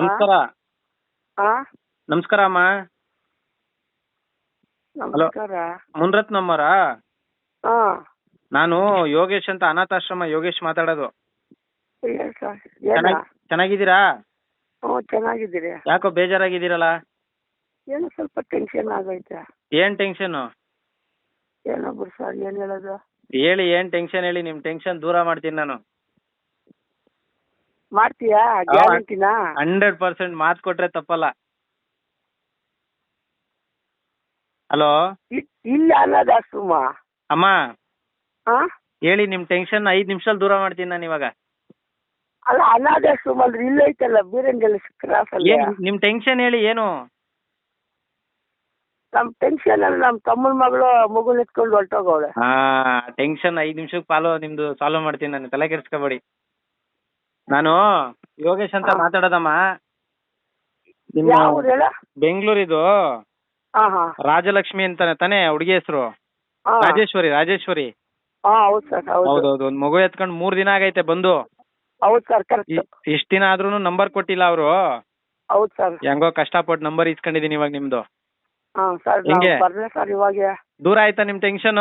ನಮಸ್ಕಾರ. ಆ? ನಮಸ್ಕಾರ ಅಮ್ಮ. ನಮಸ್ಕಾರ. ಮುನ್ರತ್ನಮ್ಮರ ಹಾ ನಾನು ಯೋಗೇಶ್ ಅಂತ ಅನಾಥಾಶ್ರಮ ಯೋಗೇಶ್ ಮಾತಾಡೋದು. ಸರ್. ಏನ ಚೆನ್ನಾಗಿ ಚೆನ್ನಾಗಿದ್ದೀರಾ? ಹ್ಞೂ ಚೆನ್ನಾಗಿದ್ದೀರಿ. ಯಾಕೋ ಬೇಜಾರಾಗಿದ್ದೀರಲ್ಲ? ಏನೋ ಸ್ವಲ್ಪ ಟೆನ್ಷನ್ ಆಗೈತೆ. ಏನ್ ಟೆನ್ಷನ್ ಏನೋ ಬಿಡ್ಸ ಏನ್ ಹೇಳೋದು? ಹೇಳಿ ಏನ್ ಟೆನ್ಷನ್ ಹೇಳಿ? ನಿಮ್ ಟೆನ್ಷನ್ ದೂರ ಮಾಡ್ತೀನಿ ನಾನು. ಮಾಡ್ತೀಯಾ? ಗ್ಯಾರಂಟಿನಾ? ಹಂಡ್ರೆಡ್ ಪರ್ಸೆಂಟ್ ಮಾತ್ ಕೊಟ್ರೆ ತಪ್ಪಲ್ಲ. ಹಲೋ? ಇಲ್ಲ ಅನ್ನೋದಾಶ್ರಮ ಅಮ್ಮ? ಹಾ ಹೇಳಿ ನಿಮ್ ಟೆನ್ಷನ್ ಐದ್ ನಿಮಿಷದಲ್ಲಿ ದೂರ ಮಾಡ್ತೀನಿ ನಾನು ಇವಾಗ. ಅಲ್ಲ ಅನಾಥಾಶ್ರಮ ಅಂದ್ರೆ ಇಲ್ಲ ಐತಲ್ಲ ಬೀರಂಗೆಲ್ಲ ಕ್ರಾಸ್ ಅಲ್ಲಿ ಏನ್ ನಿಮ್ ಟೆನ್ಷನ್ ಹೇಳಿ ಏನು? ನಮ್ ಟೆನ್ಷನ್ ಅಲ್ಲಿ ನಮ್ ತಮ್ಮನ ಮಗಳು ಮಗು ಎತ್ಕೊಂಡು ಹೊರಟೋಗವಳೆ. ಹಾ ಟೆನ್ಷನ್ ಐದ್ ನಿಮಿಷಕ್ಕೆ ಫಾಲೋ ನಿಮ್ದು ಸಾಲ್ವ್ ಮಾಡ್ತೀನಿ ನಾನು ತಲೆ ಕೆಡ್ಸ್ಕೊಬೇಡಿ. ನಾನು ಯೋಗೇಶ್ ಅಂತ ಮಾತಾಡೋದಮ್ಮ. ನಿಮ್ಮ ಯಾವ ಊರು ಹೇಳ? ಬೆಂಗಳೂರಿದು. ಹಾ ಹಾ. ರಾಜಲಕ್ಷ್ಮಿ ಅಂತಾನೆ ತಾನೇ ಹುಡುಗಿ ಹೆಸರು? ಹಾ. ರಾಜೇಶ್ವರಿ ರಾಜೇಶ್ವರಿ. ಹಾ ಹೌದು ಸರ್ ಹೌದು. ಹೌದೌದು ಒಂದ್ ಮಗು ಎತ್ಕೊಂಡ್ ಮೂರ್ ದಿನ ಆಗೈತೆ ಬಂದು. ಹೌದು ಸರ್ ಕರೆಕ್ಟ್. ಇ- ಇಷ್ಟ್ ದಿನ ಆದ್ರೂ ನಂಬರ್ ಕೊಟ್ಟಿಲ್ಲ ಅವರು. ಹೌದು ಸರ್. ಹೆಂಗೋ ಕಷ್ಟಪಟ್ಟು ನಂಬರ್ ಇಸ್ಕೊಂಡಿದೀನಿ ಇವಾಗ ನಿಮ್ದು. ಹಾ ಸರ್ ಹೆಂಗೆ? ಬರ್ಲೆ ಸರ್ ಇವಾಗೆ. ದೂರ ಆಯ್ತಾ ನಿಮ್ ಟೆನ್ಷನ್?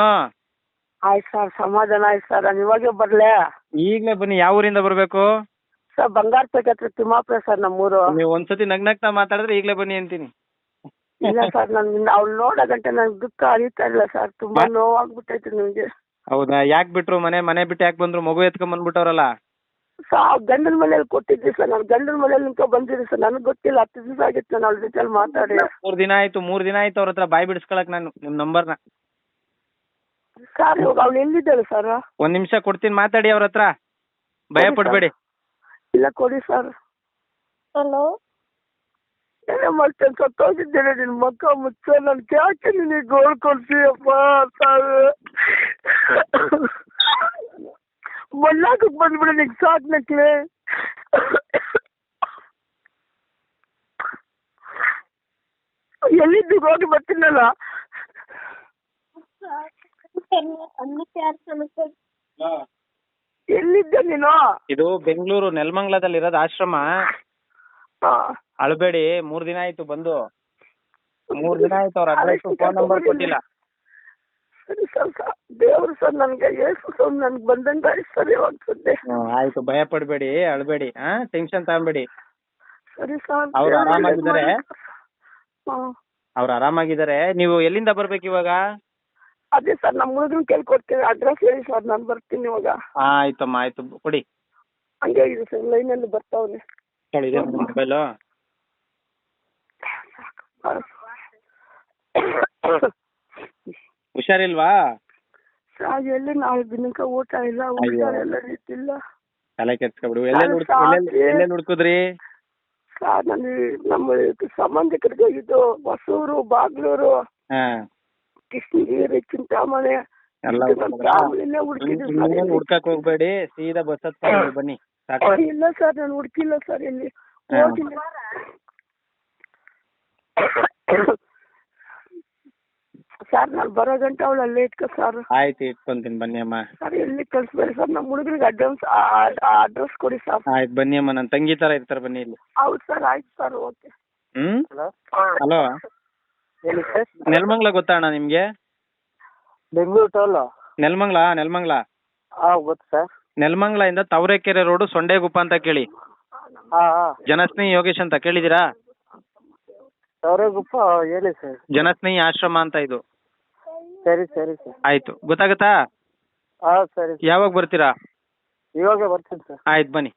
ಆಯ್ತು ಸರ್ ಸಮಾಧಾನ ಆಯ್ತು ಸರ್ ನಾನು ಇವಾಗೆ ಬರ್ಲೆ. ಈಗ್ಲೇ ಬನ್ನಿ ಯಾವ ಊರಿಂದ ಬರ್ಬೇಕು? ಸರ್ ಬಂಗಾರಪೇಟೆ ಹತ್ರ ತಿಮ್ಮಾಪುರ ಸರ್ ನಮ್ಮೂರು. ನೀವು ಒಂದ್ಸತಿ ನಗ್ನಗ್ತಾ ಮಾತಾಡಿದ್ರೆ ಈಗಲೇ ಬನ್ನಿ ಅಂತೀನಿ. ಇಲ್ಲ ಸರ್ ನನ್ ಅವ್ಳು ನೋಡೋ ಗಂಟೆ ನನ್ಗೆ ದುಃಖ ಅರಿತಾ ಇಲ್ಲ ಸರ್ ತುಂಬಾ ನೋವಾಗ್ಬಿಟ್ಟೈತೆ ನಿಮ್ಗೆ. ಹೌದಾ ಯಾಕ್ ಬಿಟ್ರು ಮನೆ ಮನೆ ಬಿಟ್ಟು ಯಾಕೆ ಬಂದ್ರು ಮಗು ಎತ್ಕೊಂಡ್ ಬಂದ್ಬಿಟ್ಟವ್ರಲ್ಲ? ಸರ್ ಗಂಡನ ಮನೇಲಿ ಕೊಟ್ಟಿದ್ದೆ ಸರ್ ನಾನು ಗಂಡನ ಮನೇಲಿ ನಿಂತ್ಕೊ ಬಂದಿದ್ದೆ ಸರ್ ನನಗೆ ಗೊತ್ತಿಲ್ಲ ಹತ್ತು ದಿವಸ ಆಗಿತ್ತು ನಾನು ಅವ್ಳ ಮಾತಾಡಿ. ಮೂರ್ ದಿನ ಆಯ್ತು ಮೂರ್ ದಿನ ಆಯ್ತು ಅವ್ರ ಹತ್ರ ಬಾಯಿ ಬಿಡಿಸ್ಕೊಳಕ್ ನಾನು ನಿಮ್ ನಂಬರ್ನ. ಸರ್ ಇವಾಗ ಅವ್ಳು ಎಲ್ಲಿದ್ದಾಳೆ ಸರ್? ಒಂದ್ ನಿಮಿಷ ಕೊಡ್ತೀನಿ ಮಾತಾಡಿ ಅವ್ರ ಹತ್ರ. ಭಯ ಪಡ್ಬೇಡಿ. ಇಲ್ಲ ಕೊಡಿ ಸರ್ ಹಲೋ ಏನೇ ಮಾಡ್ತೇನೆ ಸತ್ತೋಗಿದ್ದೇನೆ ನಿನ್ ಮಕ್ಕ ಮುಚ್ಚ ನನ್ ಯಾಕೆ ನಿನಗೆ ಗೋಳ್ ಕೊಡ್ತೀಯಪ್ಪ ಸರ್ ಮಣ್ಣಾಕಕ್ ಬಂದ್ಬಿಡ ನಿಂಗೆ ಸಾಕ್ ನಕ್ಲೆ. ಎಲ್ಲಿದ್ದು ಹೋಗಿ ಬರ್ತೀನಲ್ಲ? ಅನ್ನಕ್ಕೆ ಯಾರು ಸಮಸ್ಯೆ? ಎಲ್ಲಿದ್ದೆ ನೀನು? ಇದು ಬೆಂಗಳೂರು ನೆಲಮಂಗ್ಲದಲ್ಲಿ ಇರೋದು ಆಶ್ರಮ. ಅಳಬೇಡಿ ಮೂರ್ ದಿನ ಆಯ್ತು ಬಂದು. ಮೂರ್ ದಿನ ಆಯ್ತು ಅವ್ರ ಅಡ್ರೆಸ್ ಫೋನ್ ನಂಬರ್ ಕೊಟ್ಟಿಲ್ಲ. ಸರಿ ಸರ್ ದೇವ್ರು ಸರ್ ನನ್ಗೆ ಏಸು ಸರ್ ನನ್ಗೆ ಬಂದಂಗ ಸರಿ ಹೋಗ್ತದೆ. ಹ್ಮ್, ಆಯ್ತು ಭಯ ಪಡ್ಬೇಡಿ ಅಳಬೇಡಿ ಹಾ ಟೆನ್ಷನ್ ತಗೊಂಬೇಡಿ ಸರಿ ಸರ್ ಅವ್ರು ಆರಾಮಾಗಿದ್ದಾರೆ? ಅವ್ರು ಆರಾಮಾಗಿದ್ದಾರೆ. ನೀವು ಎಲ್ಲಿಂದ ಬರ್ಬೇಕು ಇವಾಗ? ಅದೇ ಸರ್ ನಮ್ಮ ಹುಡುಗನ ಕೇಳಿ ಕೊಡ್ತೀನಿ ಅಡ್ರೆಸ್ ಹೇಳಿ ಸರ್ ನಾನು ಬರ್ತೀನಿ ಇವಾಗ. ಆ, ಆಯ್ತಮ್ಮ ಆಯ್ತು ಕೊಡಿ. ಹಂಗೆ ಇದೆ ಸರ್ ಲೈನಲ್ಲಿ ಬರ್ತಾವನೆ. ಇದೆ ಮೊಬೈಲು ಹುಷಾರಿಲ್ವಾ? ಸರ್ ಎಲ್ಲಿ ನಾಳೆ ದಿನಕ ಊಟ ಇಲ್ಲ ಊಟ ಎಲ್ಲ ರೀತಿಲ್ಲ ತಲೆ ಕೆಡ್ಸ್ಕೊಬಿಡು. ಎಲ್ಲೆಲ್ಲಿ ಎಲ್ಲ ಎಲ್ಲೆಲ್ಲಿ ಎಲ್ಲೆಲ್ಲಿ ಹುಡ್ಕುದ್ರಿ? ಸರ್ ನಾನು ನಮ್ಮ ಸಂಬಂಧಿಕರಿಗೆ ಇದು ಹೊಸೂರು ಬಾಗ್ಲೂರು. ಹಾ. ಕೃಷ್ಣಗಿರಿ ಚಿಂತಾಮಣಿ ಎಲ್ಲ. ಹುಡ್ಕಕ್ ಹೋಗ್ಬೇಡಿ ಸೀದಾ ಬಸ್ ಹತ್ಕೊಂಡು ಬನ್ನಿ ಇಲ್ಲ ಸರ್ ನಾನು ಹುಡ್ಕಿಲ್ಲ ಸರ್ ಇಲ್ಲಿ. ಸರ್ ನಾನು ಬರೋ ಗಂಟೆ ಅವಳು ಅಲ್ಲೇ ಇಟ್ಕೊ ಸರ್. ಆಯ್ತು ಇಟ್ಕೊಂತೀನಿ ಬನ್ನಿ ಅಮ್ಮ. ಸರ್ ಎಲ್ಲಿ ಕಳಿಸ್ಬೇಡಿ ಸರ್ ನಮ್ಮ ಹುಡುಗರಿಗೆ ಅಡ್ರೆಸ್ ಅಡ್ರೆಸ್ ಕೊಡಿ ಸರ್. ಆಯ್ತು ಬನ್ನಿ ಅಮ್ಮ ನನ್ನ ತಂಗಿ ತರ ಇರ್ತಾರೆ ಬನ್ನಿ ಇಲ್ಲಿ. ಹೌದು ಸರ್ ಆಯ್ತು ಸರ್ ಓಕೆ. ಹ್ಮ್? ಹಲೋ. ಹೇಳಿ ಸರ್ ನೆಲಮಂಗ್ಲ ಗೊತ್ತಾ ಅಣ್ಣ ನಿಮ್ಗೆ? ಬೆಂಗಳೂರು ಟೋಲ್ ನೆಲಮಂಗ್ಲ ನೆಲಮಂಗ್ಲ. ಹಾಂ ಗೊತ್ತು ಸರ್ ನೆಲಮಂಗ್ಲ ಇಂದ ತವರೆಕೆರೆ ರೋಡು ಸೊಂಡೇಗುಪ್ಪ ಅಂತ ಕೇಳಿ. ಹಾಂ ಹಾಂ ಜನಸ್ನೇಹಿ ಯೋಗೇಶ್ ಅಂತ ಕೇಳಿದಿರಾ ಸೌರಗುಪ್ಪ ಹೇಳಿ ಸರ್ ಜನಸ್ನೇಹಿ ಆಶ್ರಮ ಅಂತ ಇದು. ಸರಿ ಸರಿ ಸರ್ ಆಯ್ತು. ಗೊತ್ತಾಗತ್ತಾ? ಹಾಂ ಸರಿ ಯಾವಾಗ ಬರ್ತೀರಾ? ಇವಾಗ ಬರ್ತೀನಿ ಸರ್ ಆಯ್ತು ಬನ್ನಿ.